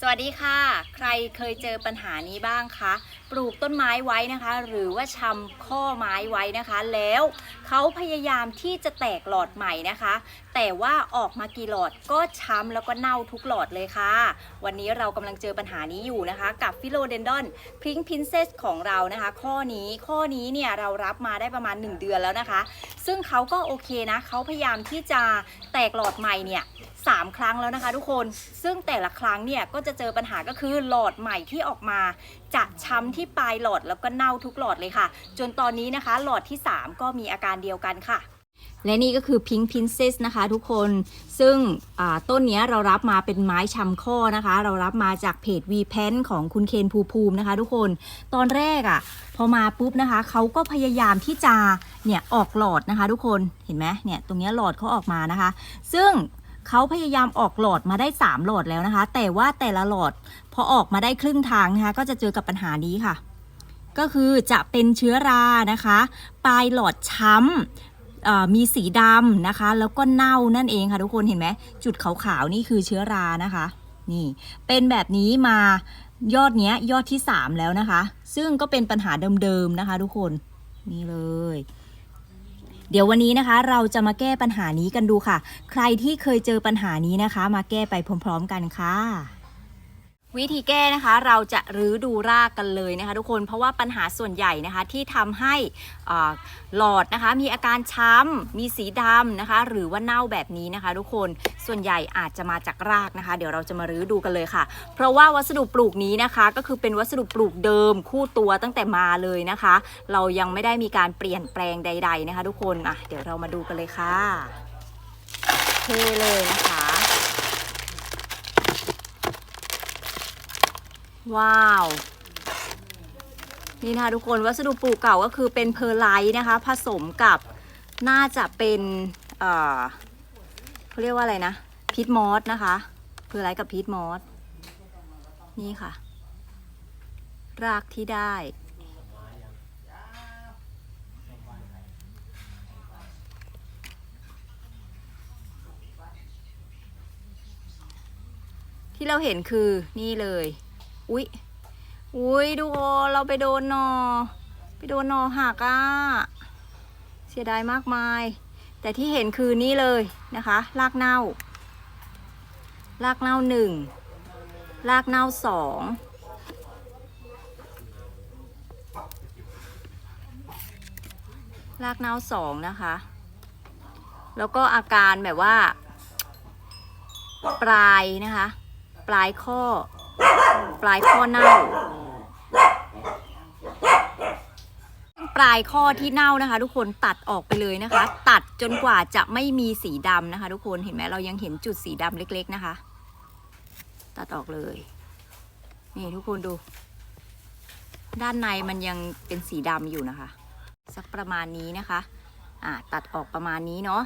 สวัสดีค่ะ ใครเคยเจอปัญหานี้บ้างคะ ปลูกต้นไม้ไว้นะคะ หรือว่าชำข้อไม้ไว้นะคะ แล้วเขาพยายามที่จะแตกหลอดใหม่นะคะ แต่ว่าออกมากี่หลอดก็ช้ำแล้วก็เน่าทุกหลอดเลยค่ะ วันนี้เรากำลังเจอปัญหานี้อยู่นะคะ กับฟิโลเดนดอนพริ้งพินเซสของเรานะคะ ข้อนี้ข้อนี้เนี่ยเรารับมาได้ประมาณ 1 เดือนแล้วนะคะ ซึ่งเขาก็โอเคนะเขาพยายามที่จะแตกหลอดใหม่เนี่ยสามครั้งแล้วนะคะ ทุกคนซึ่งแต่ละครั้งเนี่ยก็จะเจอปัญหาก็คือหลอดใหม่ที่ออกมาจะช้ำที่ปลายหลอดแล้วก็เน่าทุกหลอดเลยค่ะ จนตอนนี้นะคะ หลอดที่ 3 ก็มีอาการเดียวกันค่ะและนี่ก็คือ Pink Princess นะคะทุกคนซึ่งต้นนี้เรารับมาเป็นไม้ชำข้อนะคะ เรารับมาจากเพจ V p e n ของคุณเคนภูภูมินะคะ ทุกคนตอนแรกอะ่ะพอมาปุ๊บนะคะเขาก็พยายามที่จะเนี่ยออกหลอดนะคะ ทุกคนเห็นไหมเนี่ยตรงนี้หลอดเขาออกมานะคะ ซึ่ง เขาพยายามออกหลอดมาได้ 3 หลอดแล้วนะคะ แต่ว่าแต่ละหลอดพอออกมาได้ครึ่งทางนะคะ ก็จะเจอกับปัญหานี้ค่ะ ก็คือจะเป็นเชื้อรานะคะ ปลายหลอดช้ำมีสีดำนะคะ แล้วก็เน่านั่นเองค่ะทุกคนเห็นไหมจุดขาวๆนี่คือเชื้อรานะคะ นี่ เป็นแบบนี้มายอดเนี้ยยอดที่ 3 แล้วนะคะ ซึ่งก็เป็นปัญหาเดิมๆนะคะ ทุกคนนี่เลย เดี๋ยววันนี้นะคะเราจะมาแก้ปัญหานี้กันดูค่ะ ใครที่เคยเจอปัญหานี้นะคะ มาแก้ไปพร้อม ๆ กันค่ะ วิธีแก้นะคะเราจะรื้อดูรากกันเลยนะคะ ทุกคนเพราะว่าปัญหาส่วนใหญ่นะคะที่ทำให้หลอดนะคะมีอาการช้ำมีสีดำนะคะ หรือว่าเน่าแบบนี้นะคะ ทุกคนส่วนใหญ่อาจจะมาจากรากนะคะ เดี๋ยวเราจะมารื้อดูกันเลยค่ะ เพราะว่าวัสดุปลูกนี้นะคะ ก็คือเป็นวัสดุปลูกเดิมคู่ตัวตั้งแต่มาเลยนะคะ เรายังไม่ได้มีการเปลี่ยนแปลงใด ๆนะคะ ทุกคนอะเดี๋ยวเรามาดูกันเลยค่ะเทเลยนะคะ ว้าว นี่นะคะทุกคนวัสดุปลูกเก่าก็คือเป็นเพอร์ไลท์นะคะ ผสมกับน่าจะเป็นเอ่อเขาเรียกว่าอะไรนะพีทมอสนะคะเพอร์ไลท์กับพีทมอสนี่ค่ะ รากที่ได้ที่เราเห็นคือนี่เลย อุ๊ยอุ๊ยดูเราไปโดนหนอ ไปโดนหนอหักอะ เสียดายมากมาย แต่ที่เห็นคือนี่เลยนะคะรากเน่า รากเน่าหนึ่งรากเน่าสองรากเน่าสองนะคะ แล้วก็อาการแบบว่า ปลายนะคะ ปลายข้อ ปลายข้อเน่า ปลายข้อที่เน่านะคะ ทุกคนตัดออกไปเลยนะคะ ตัดจนกว่าจะไม่มีสีดำนะคะ ทุกคนเห็นไหมเรายังเห็นจุดสีดำเล็ก ๆนะคะ ตัดออกเลย นี่ทุกคนดู ด้านในมันยังเป็นสีดำอยู่นะคะ สักประมาณนี้นะคะอ่าตัดออกประมาณนี้เนาะ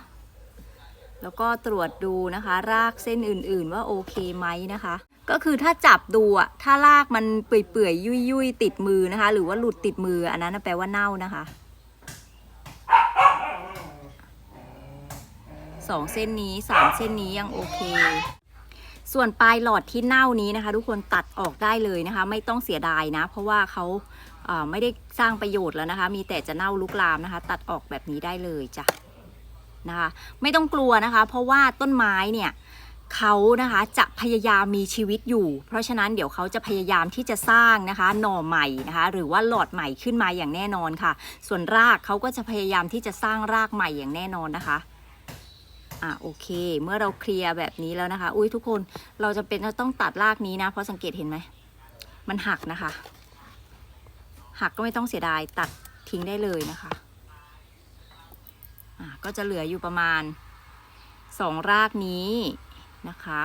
แล้วก็ตรวจดูนะคะ รากเส้นอื่น ๆ ว่าโอเคไหมนะคะ ก็คือถ้าจับดูอะถ้ารากมันเปื่อยๆยุ่ยๆติดมือนะคะ หรือว่าหลุดติดมืออันนั้นแปลว่าเน่านะคะสองเส้นนี้สามเส้นนี้ยังโอเค ส่วนปลายหลอดที่เน่านี้นะคะ ทุกคนตัดออกได้เลยนะคะ ไม่ต้องเสียดายนะ เพราะว่าเขาเอ่อไม่ได้สร้างประโยชน์แล้วนะคะ มีแต่จะเน่าลุกลามนะคะ ตัดออกแบบนี้ได้เลยจ้ะนะคะ ไม่ต้องกลัวนะคะ เพราะว่าต้นไม้เนี่ย เขานะคะจะพยายามมีชีวิตอยู่ เพราะฉะนั้นเดี๋ยวเขาจะพยายามที่จะสร้างนะคะหน่อใหม่นะคะหรือว่าหลอดใหม่ขึ้นมาอย่างแน่นอนค่ะ ส่วนรากเขาก็จะพยายามที่จะสร้างรากใหม่อย่างแน่นอนนะคะอะโอเค เมื่อเราเคลียร์แบบนี้แล้วนะคะ อุ้ยทุกคนเราจะเป็นจะต้องตัดรากนี้นะ เพราะสังเกตเห็นไหมมันหักนะคะ หักก็ไม่ต้องเสียดายตัดทิ้งได้เลยนะคะอะก็จะเหลืออยู่ประมาณสองรากนี้ นะคะ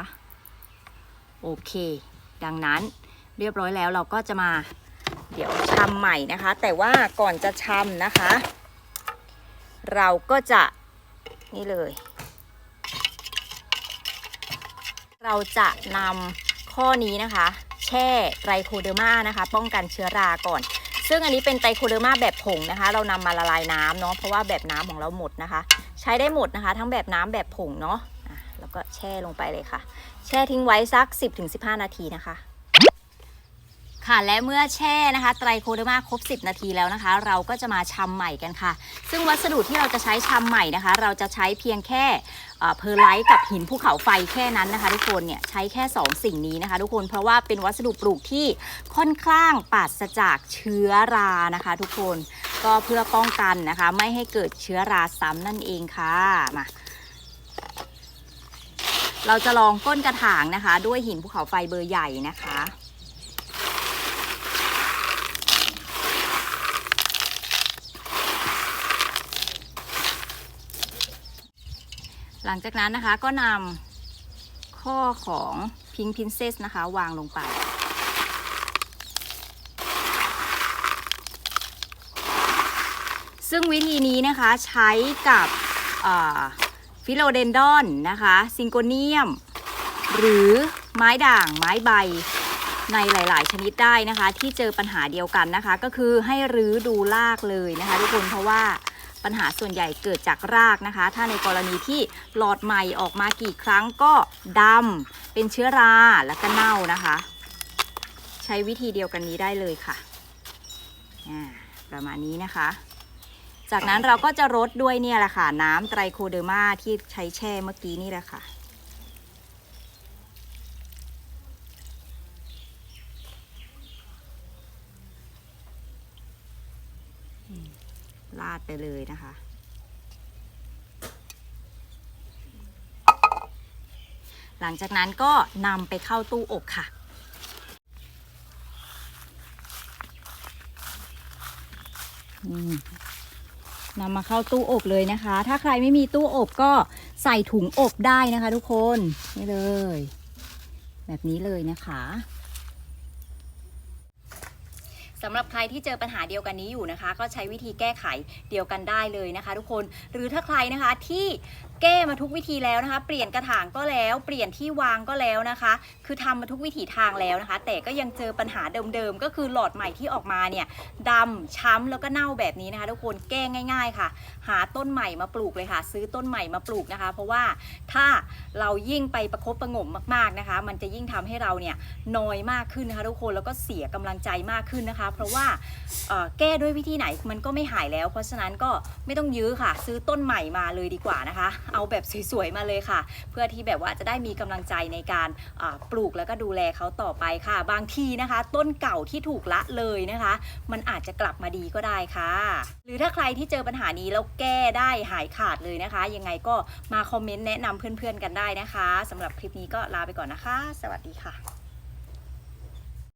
โอเค ดังนั้นเรียบร้อยแล้วเราก็จะมาเดี๋ยวชำใหม่นะคะ แต่ว่าก่อนจะชำนะคะ เราก็จะนี่เลย เราจะนำข้อนี้นะคะ แช่ไตรโคเดอร์มานะคะ ป้องกันเชื้อราก่อน ซึ่งอันนี้เป็นไตรโคเดอร์มาแบบผงนะคะ เรานำมาละลายน้ำเนาะเพราะว่าแบบน้ำของเราหมดนะคะ ใช้ได้หมดนะคะ ทั้งแบบน้ำแบบผงเนาะอะ แล้วก็แช่ลงไปเลยค่ะ แช่ทิ้งไว้สัก 10-15 นาทีนะคะ ค่ะและเมื่อแช่นะคะ ไตรโคเดอร์มาครบ 10 นาทีแล้วนะคะ เราก็จะมาชำใหม่กันค่ะ ซึ่งวัสดุที่เราจะใช้ชำใหม่นะคะ เราจะใช้เพียงแค่เอ่อเพอร์ไลท์กับหินภูเขาไฟแค่นั้นนะคะทุกคนเนี่ยใช้แค่ 2 สิ่งนี้นะคะ ทุกคนเพราะว่าเป็นวัสดุปลูกที่ค่อนข้างปราศจากเชื้อรานะคะ ทุกคนก็เพื่อป้องกันนะคะ ไม่ให้เกิดเชื้อราซ้ำนั่นเองค่ะมา เราจะลองก้นกระถางนะคะ ด้วยหินภูเขาไฟเบอร์ใหญ่นะคะหลังจากนั้นนะคะก็นำข้อของพิง k ์ Princess นะคะ วางลงไป ซึ่งวิธีนี้นะคะใช้กับ ฟิโลเดนดอนนะคะซิงโกเนียม หรือไม้ด่างไม้ใบในหลาย ๆ ชนิดได้นะคะ ที่เจอปัญหาเดียวกันนะคะ ก็คือให้รื้อดูรากเลยนะคะทุกคนเพราะว่าปัญหาส่วนใหญ่เกิดจากรากนะคะ ถ้าในกรณีที่หลอดใหม่ออกมากี่ครั้งก็ดำเป็นเชื้อราแล้วก็เน่านะคะ ใช้วิธีเดียวกันนี้ได้เลยค่ะ ประมาณนี้นะคะ จากนั้นเราก็จะรดด้วยเนี่ยแหละค่ะน้ำไตรโคเดอร์มาที่ใช้แช่เมื่อกี้นี่แหละค่ะราดไปเลยนะคะหลังจากนั้นก็นำไปเข้าตู้อบค่ะ อืม นำมาเข้าตู้อบเลยนะคะ ถ้าใครไม่มีตู้อบก็ใส่ถุงอบได้นะคะ ทุกคนนี่เลย แบบนี้เลยนะคะสำหรับใครที่เจอปัญหาเดียวกันนี้อยู่นะคะ ก็ใช้วิธีแก้ไขเดียวกันได้เลยนะคะ ทุกคนหรือถ้าใครนะคะที่ แก้มาทุกวิธีแล้วนะคะ เปลี่ยนกระถางก็แล้ว เปลี่ยนที่วางก็แล้วนะคะ คือทำมาทุกวิถีทางแล้วนะคะ แต่ก็ยังเจอปัญหาเดิมๆ ก็คือหลอดใหม่ที่ออกมาเนี่ยดำช้ำแล้วก็เน่าแบบนี้นะคะทุกคนแก้ง่าย ๆค่ะ หาต้นใหม่มาปลูกเลยค่ะ ซื้อต้นใหม่มาปลูกนะคะ เพราะว่าถ้าเรายิ่งไปประคบประงมมากๆนะคะ มันจะยิ่งทำให้เราเนี่ยน้อยมากขึ้นนะคะทุกคนแล้วก็เสียกำลังใจมากขึ้นนะคะ เพราะว่าแก้ด้วยวิธีไหนมันก็ไม่หายแล้ว เพราะฉะนั้นก็ไม่ต้องยื้อค่ะ ซื้อต้นใหม่มาเลยดีกว่านะคะเอาแบบสวยๆมาเลยค่ะ เพื่อที่แบบว่าจะได้มีกำลังใจในการปลูกแล้วก็ดูแลเขาต่อไปค่ะ บางทีนะคะ ต้นเก่าที่ถูกละเลยนะคะ มันอาจจะกลับมาดีก็ได้ค่ะ หรือถ้าใครที่เจอปัญหานี้แล้วแก้ได้หายขาดเลยนะคะ ยังไงก็มาคอมเมนต์แนะนำเพื่อนๆกันได้นะคะสำหรับคลิปนี้ก็ลาไปก่อนนะคะ สวัสดีค่ะ